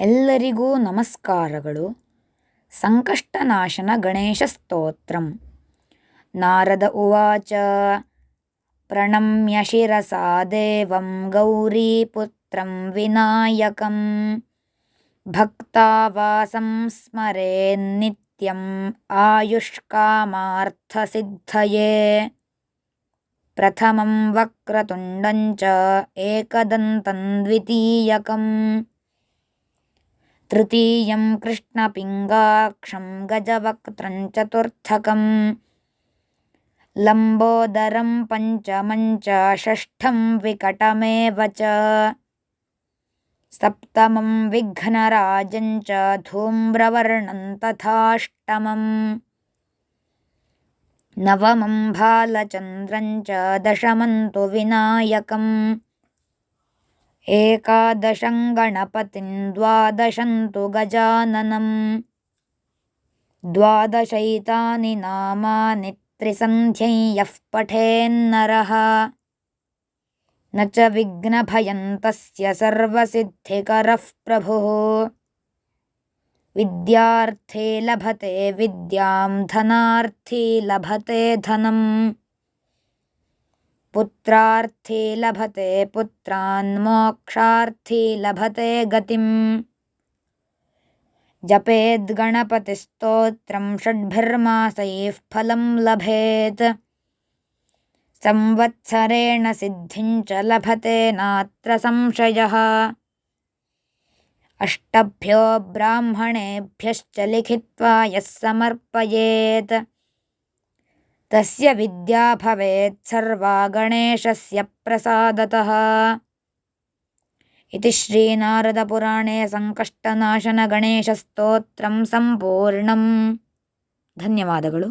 ಎಲ್ಲರಿಗೂ ನಮಸ್ಕಾರಗಳು ಸಂಕಷ್ಟನಾಶನ ಗಣೇಶ ಸ್ತೋತ್ರಂ ನಾರದ ಉವಾಚ ಪ್ರಣಮ್ಯ ಶಿರಸಾ ದೇವಂ ಗೌರೀಪುತ್ರಂ ವಿನಾಯಕಂ ಭಕ್ತಾವಾಸಂ ಸ್ಮರೇನ್ನಿತ್ಯಂ ಆಯುಷ್ಕಾಮಾರ್ಥಸಿದ್ಧಯೇ ಪ್ರಥಮಂ ವಕ್ರತುಂಡಂ ಚ ಏಕದಂತಂ ದ್ವಿತೀಯಕಂ तृतीयं कृष्णपिङ्गाक्षं गजवक्त्रं चतुर्थकं लम्बोदरं पञ्चमं च षष्ठं विकटमेव च सप्तमं विघ्नराजं च धूम्रवर्णं तथाष्टमम् नवमं भालचन्द्रं च दशमं तु विनायकम् एकादशं गणपतिं द्वादशं तु गजाननं द्वादशैतानि नामानि त्रिसन्ध्यं यः पठेन्नरः न च विघ्नभयं तस्य सर्वसिद्धिकरः प्रभुः विद्यार्थे लभते विद्यां धनार्थी लभते धनम् पुत्रार्थी लभते, पुत्रान् मोक्षार्थी लभते गतिम्। जपेद्गणपतिस्तोत्रं षड्भिर्मासैः फलं लभेत्। संवत्सरेण सिद्धिं च लभते नात्र संशयः। अष्टभ्यो ब्राह्मणेभ्यश्च लिखित्वा यः समर्पयेत्। तस्य विद्या भवेत् सर्वा गणेशस्य प्रसादतः इति श्रीनारदपुराणे ಸಂಕಷ್ಟನಾಶನ ಗಣೇಶಸ್ತೋತ್ರಂ ಸಂಪೂರ್ಣಂ ಧನ್ಯವಾದಗಳು